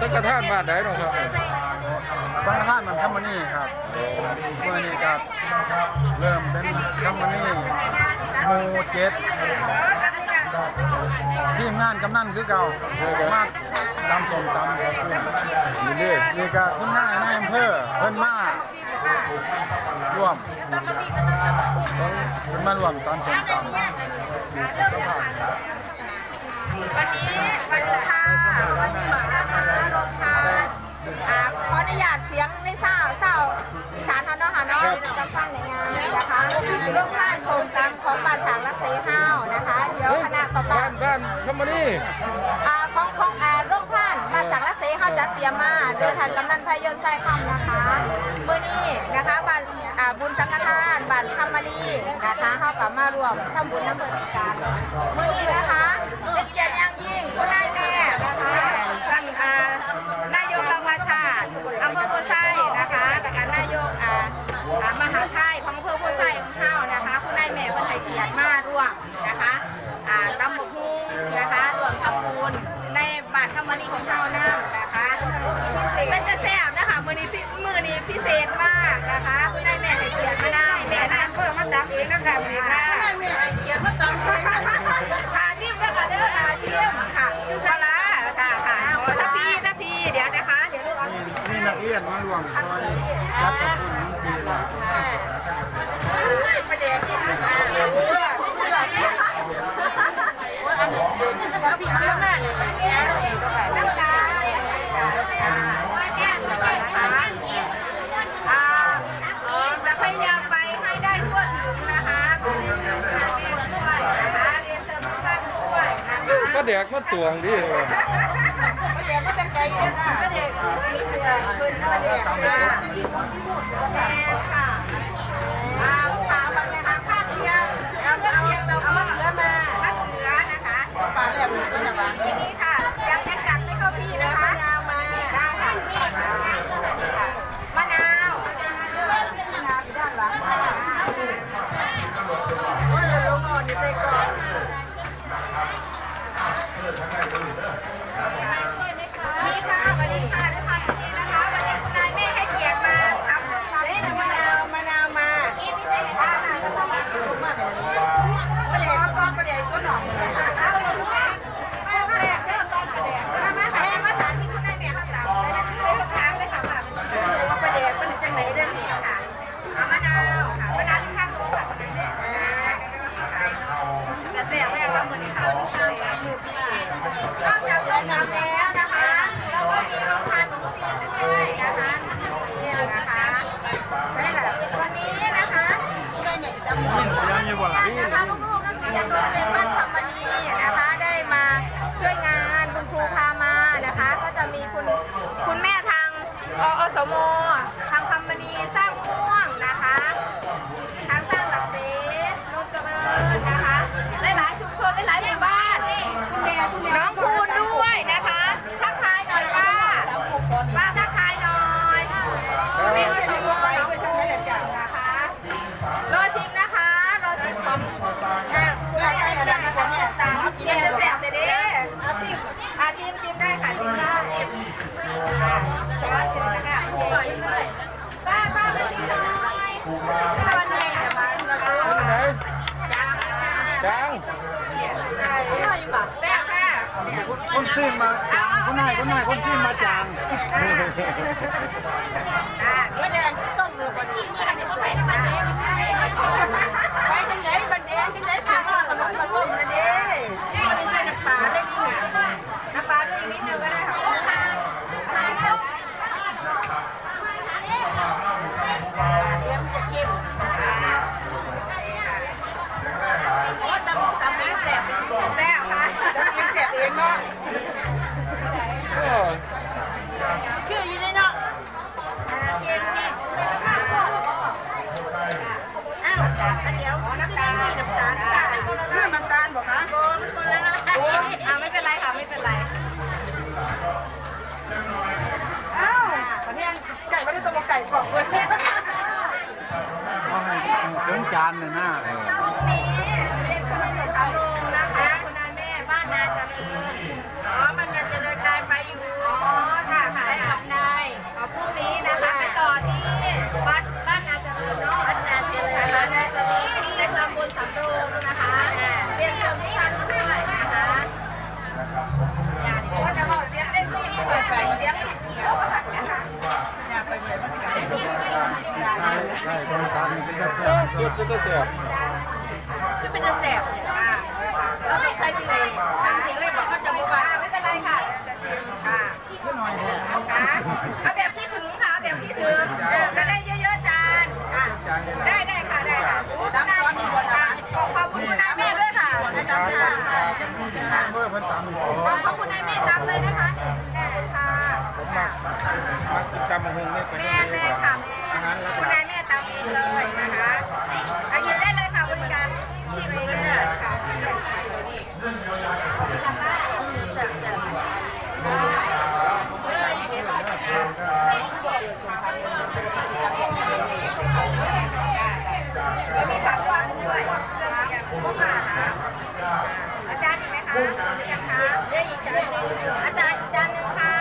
สังฆทานบ้านไหนเนาะครับสังฆทานมันคัมมานี่ครับเมื่อนี้ครับเริ่มเป็นคัมมานี่มูเจ็ดทีมงานกำนันคือเก่ามาตำสมตำครับนี่เด้นี่ก็คุณนายนายอำเภอเพิ่นมาร่วมเพิ่นมาร่วมตำสมตำ วันนี้วันพาวันนี้นะคะลงทานอ่าขออนุญาตเสียงในเศร้าเศร้าอีสานเขาเนาะค่ะเนาะจำฟังในงานนะคะพี่สิลงทานโซนตามของบ้าสางรักเสห้าวนะคะ เดี๋ยวคณะต่อไปบ้านบ้านคำมานี่อ่าของของอ่าโรงท่านบ้าสังละเสเขาวจัดเตรียมมาเดินทานกำนันพายนไส้คำนะคะเมื้อนี้นะคะบ้านอ่าบุญสังฆทานบ้านคำมานี่นะคะเขากลับมารวมทำบุญน้ำเปิดการมื้อนี้นะคะ เป็นเกียรติอย่างยิ่งคุณนายแม่นะคะท่านอ่านายกรางวัชาติอำเภอโพไซนะคะแต่การนายกอ่ามหาไทยของอำเภอโพไซของเฮานะคะคุณนายแม่เป็นให้เกียรติมาร่วมนะคะอ่าตำบกฮุงนะคะรวมทำบุญในบาทคำวันนี้ของเรานะนะคะเป็นจะแซ่บนะคะมือนี้มือนี้พิเศษ เรียนมาร่วมช่วยรับ ก็เด็กมาตวงดิเดี๋ยวก็จะไกลเนี่ยค่ะเด็กเด็กคืนมาเด็กค่ะที่พูดที่พูดแม่ค่ะ สมทางคำมณีสร้างม่วงนะคะ ทางสร้างหลักเสนนเจริญนะคะ หลายๆชุมชนหลายๆ ค่ะคนซีนมาจางคนนายคนนายคนซีนมาจาง อะานเลยนะ สียบคือเป็นแสบอ่าเราต้องใช้จริงเลยทางจริงเลยบอกก็จะบอกว่าไม่เป็นไรค่ะจะชิมค่ะขึ้นหน่อยแท้ค่ะเอาแบบที่ถึงค่ะแบบที่ถึงจะได้เยอะๆจานอะได้ได้ค่ะได้ค่ะตามตอนนี้บนร้านขอบขอบคุณนายแม่ด้วยค่ะอาจารย์ค่ะเบอร์เพิ่นตามขอบคุณนายแม่ตามเลยนะคะแม่ค่ะผมมักมักกินตำบักหงนี่ไปแม่ค่ะแม่คุณนายแม่ตามเอง เลยนะคะอายินได้เลยค่ะบริการชิมเองเลยค่ะแซ่บๆ แล้วมีผักหวานด้วยพวกอาหารอาจารย์อีกไหมคะยังคะเดี๋ยวอีกจานหนึ่งอาจารย์อีกจานหนึ่งค่ะ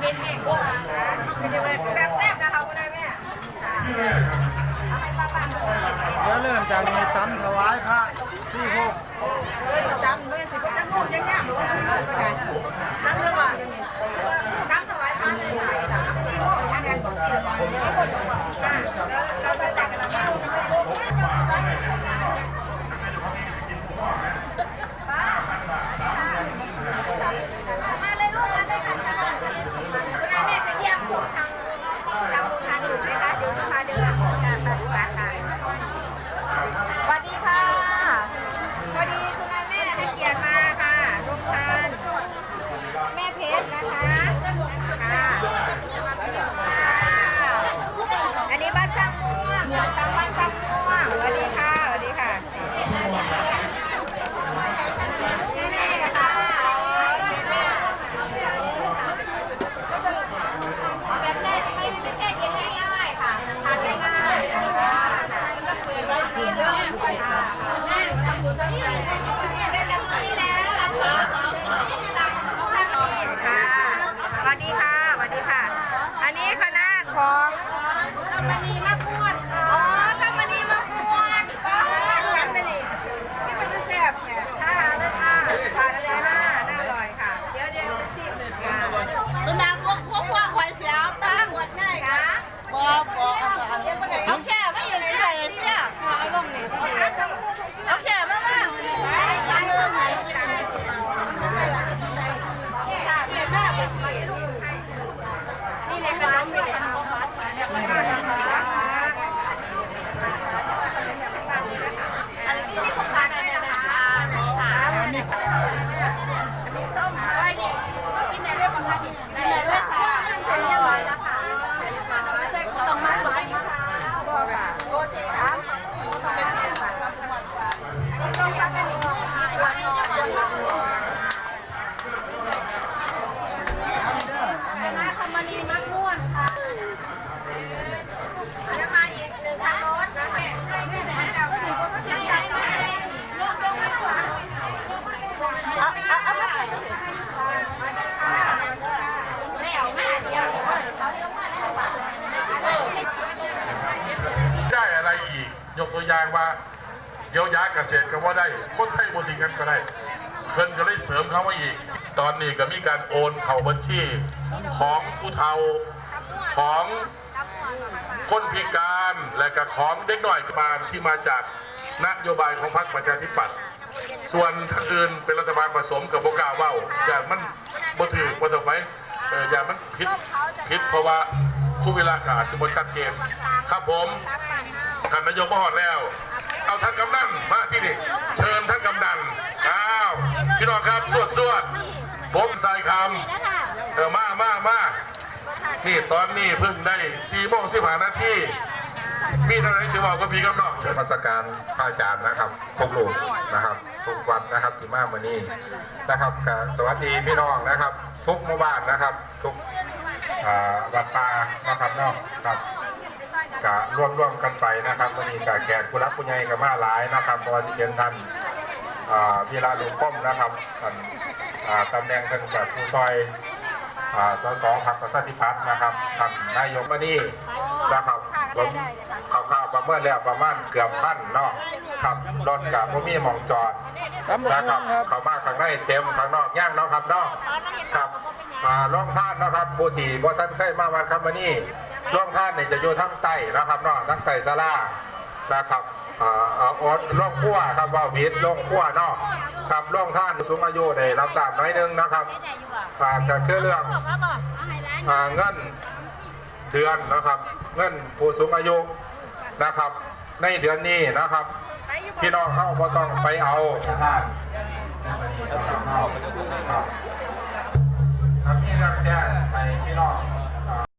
เผ็ดเผ็ดพวกอาหารแบบแซ่บนะคะคุณนายแม่เอาให้ป้าป้า เดี๋ยวเริ่มจากนี้ตำถวายพระที่หกเลยจะจำเลยสิว่าจะงงยังไงหรือว่าไม่รู้ก็ได้ ค่ะ เยียวยาเกษตรก็ว่าได้คนไทยบริกันก็ได้เพิ่นก็เลยเสริมเขามาอีก ตอนนี้ก็มีการโอนเข้าบัญชีของผู้เฒ่าของคนพิการและก็ของเด็กน้อยมาที่มาจากนโยบายของพรรคประชาธิปัตย์ส่วนทางอื่นเป็นรัฐบาลผสมกับโบกาเว้าอย่างมันบ่ถือบ่ต้อไปอย่างมันผิดผิดเพราะว่าผู้เวลากาสมชัดเจนครับผมท่านนายกมาหอดแล้ว เอาท่านกำนันมาที่นี่เชิญท่านกำนันอ้าวพี่น้องครับสวดสวดผมใส่คำเออมามามานี่ตอนนี้เพิ่งได้สี่โมงสิบห้านาทีมีเท่าไรสิบอกก็พี่กำนันเชิญมาสการพระอาจารย์นะครับพวกลูกนะครับทุกวัดนะครับที่มาวันนี้นะครับสวัสดีพี่น้องนะครับ ทุกหมู่บ้านนะครับ ทุกวัดป่านะครับเนาะครับ ก็ร่วมร่วมกันไปนะครับวันนี้ก็แขกผู้รักผู้ใหญ่กับมาหลายนะครับเพราะว่าสิเป็นท่านอ่าวีระลุงป้อมนะครับท่านอ่าตำแหน่งท่านจากผู้ซอยอ่าสสพรรคประชาธิปัตย์นะครับท่านนายกมานี่นะครับผมข่าวๆประเมินแล้วประมาณเกือบพันเนาะครับรถกับพ่มีหมองจอดตำบักนะหครับงครับเข้ามาข้างในเต็มข้างนอกย่างเนาะครับเนาะครับมาล่องท่านนะครับผู้ที่บ่ท่านเคยมาวันคำมานี่ ล่องท่านเนี่ยจะอยู่ทั้งใต้นะครับเนาะทั้งใต้สลานะครับอ่าเอาอดร่องขั้วครับว่าวิทย์ร่องขั้วเนาะครับร่องท่านสูงอายุได้รับทราบน้อยนึงนะครับอ่าก็คือเรื่องเงินเดือนนะครับ เงินผู้สูงอายุนะครับ ในเดือนนี้นะครับ พี่น้องเข้าก็ต้องไปเอาครับครับนี่ก็แจ้งให้พี่น้อง